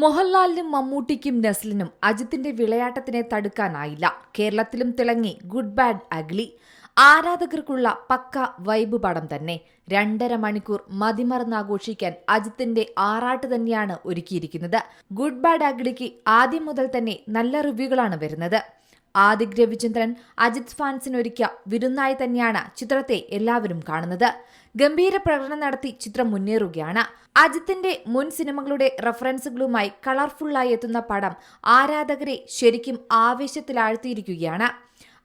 മോഹൻലാലിനും മമ്മൂട്ടിക്കും നസ്ലിനും അജിത്തിന്റെ വിളയാട്ടത്തിനെ തടുക്കാനായില്ല. കേരളത്തിലും തിളങ്ങി ഗുഡ് ബാഡ് അഗ്ലി. ആരാധകർക്കുള്ള പക്ക വൈബ് പടം തന്നെ. രണ്ടര മണിക്കൂർ മതിമറന്നാഘോഷിക്കാൻ അജിത്തിന്റെ ആറാട്ട് തന്നെയാണ് ഒരുക്കിയിരിക്കുന്നത്. ഗുഡ് ബാഡ് അഗ്ലിക്ക് ആദ്യം മുതൽ തന്നെ നല്ല റിവ്യൂകളാണ് വരുന്നത്. ആദിക് രവിചന്ദ്രൻ അജിത് ഫാൻസിനൊരുക്കിയ വിരുന്നായി തന്നെയാണ് ചിത്രത്തെ എല്ലാവരും കാണുന്നത്. ഗംഭീര പ്രകടനം നടത്തി ചിത്രം മുന്നേറുകയാണ്. അജിത്തിന്റെ മുൻ സിനിമകളുടെ റഫറൻസുകളുമായി കളർഫുള്ളായി എത്തുന്ന പടം ആരാധകരെ ശരിക്കും ആവേശത്തിലാഴ്ത്തിയിരിക്കുകയാണ്.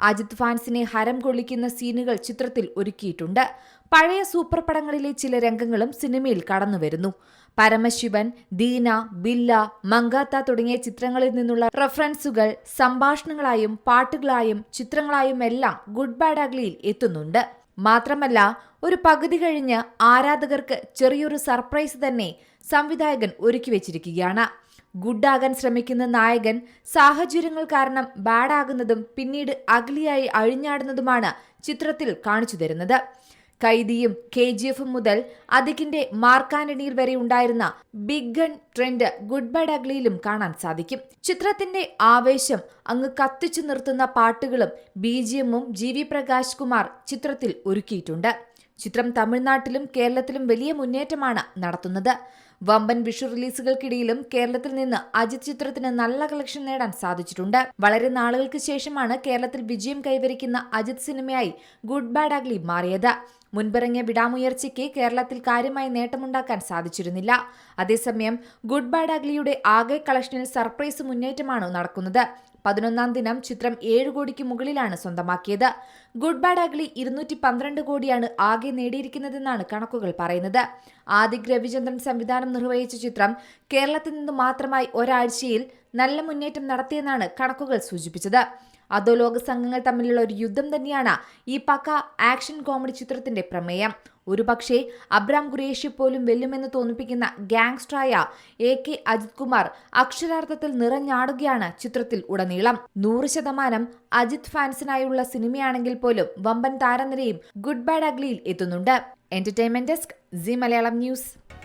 അജിത് ഫാൻസിനെ ഹരം കൊള്ളിക്കുന്ന സീനുകൾ ചിത്രത്തിൽ ഒരുക്കിയിട്ടുണ്ട്. പഴയ സൂപ്പർ പടങ്ങളിലെ ചില രംഗങ്ങളും സിനിമയിൽ കടന്നുവരുന്നു. പരമശിവൻ ദീന ബില്ല മങ്കാത്ത തുടങ്ങിയ ചിത്രങ്ങളിൽ നിന്നുള്ള റഫറൻസുകൾ സംഭാഷണങ്ങളായും പാട്ടുകളായും ചിത്രങ്ങളായും എല്ലാം ഗുഡ് ബാഡ് അഗ്ലിയിൽ എത്തുന്നുണ്ട്. മാത്രമല്ല ഒരു പകുതി കഴിഞ്ഞ് ആരാധകർക്ക് ചെറിയൊരു സർപ്രൈസ് തന്നെ സംവിധായകൻ ഒരുക്കി വെച്ചിരിക്കുകയാണ്. ഗുഡാകാൻ ശ്രമിക്കുന്ന നായകൻ സാഹചര്യങ്ങൾ കാരണം ബാഡാകുന്നതും പിന്നീട് അഗ്ലിയായി അഴിഞ്ഞാടുന്നതുമാണ് ചിത്രത്തിൽ കാണിച്ചു തരുന്നത്. കൈദിയും കെ ജി എഫും മുതൽ അതിക്കിന്റെ മാർക്കാന്റണിയിൽ വരെ ഉണ്ടായിരുന്ന big gun trend good bad അഗ്ലിയിലും കാണാൻ സാധിക്കും. ചിത്രത്തിന്റെ ആവേശം അങ്ങ് കത്തിച്ചു നിർത്തുന്ന പാട്ടുകളും ബി ജി എമ്മും ജി വി പ്രകാശ് കുമാർ ചിത്രത്തിൽ ഒരുക്കിയിട്ടുണ്ട്. ചിത്രം തമിഴ്നാട്ടിലും കേരളത്തിലും വലിയ മുന്നേറ്റമാണ് നടത്തുന്നത്. വമ്പൻ വിഷു റിലീസുകൾക്കിടയിലും കേരളത്തിൽ നിന്ന് അജിത് ചിത്രത്തിന് നല്ല കളക്ഷൻ നേടാൻ സാധിച്ചിട്ടുണ്ട്. വളരെ നാളുകൾക്ക് ശേഷമാണ് കേരളത്തിൽ വിജയം കൈവരിക്കുന്ന അജിത് സിനിമയായി ഗുഡ് ബാഡ് അഗ്ലി മാറിയത്. മുൻപിറങ്ങിയ വിടാമുയർച്ചയ്ക്ക് കേരളത്തിൽ കാര്യമായി നേട്ടമുണ്ടാക്കാൻ സാധിച്ചിരുന്നില്ല. അതേസമയം ഗുഡ് ബാഡ് അഗ്ലിയുടെ ആകെ കളക്ഷനിൽ സർപ്രൈസ് മുന്നേറ്റമാണ് നടക്കുന്നത്. പതിനൊന്നാം ദിനം ചിത്രം ഏഴ് കോടിക്ക് മുകളിലാണ് സ്വന്തമാക്കിയത്. ഗുഡ് ബാഡ് അഗ്ലി ഇരുന്നൂറ്റി പന്ത്രണ്ട് കോടിയാണ് ആകെ നേടിയിരിക്കുന്നതെന്നാണ് കണക്കുകൾ പറയുന്നത്. ആദിക് രവിചന്ദ്രൻ സംവിധാനം നിർവഹിച്ച ചിത്രം കേരളത്തിൽ നിന്ന് മാത്രമായി ഒരാഴ്ചയിൽ നല്ല മുന്നേറ്റം നടത്തിയെന്നാണ് കണക്കുകൾ സൂചിപ്പിച്ചത്. അധോലോക സംഘങ്ങൾ തമ്മിലുള്ള ഒരു യുദ്ധം തന്നെയാണ് ഈ പക്ക ആക്ഷൻ കോമഡി ചിത്രത്തിന്റെ പ്രമേയം. ഒരുപക്ഷെ അബ്രാം ഖുരേഷി പോലും വെല്ലുമെന്ന് തോന്നിപ്പിക്കുന്ന ഗാങ്സ്റ്ററായ എ കെ അജിത് കുമാർ അക്ഷരാർത്ഥത്തിൽ നിറഞ്ഞാടുകയാണ് ചിത്രത്തിൽ ഉടനീളം. നൂറ് ശതമാനം അജിത് ഫാൻസിനായുള്ള സിനിമയാണെങ്കിൽ പോലും വമ്പൻ താരനിരയും ഗുഡ് ബാഡ് അഗ്ലിയിൽ എത്തുന്നുണ്ട്. Entertainment desk Zee Malayalam news.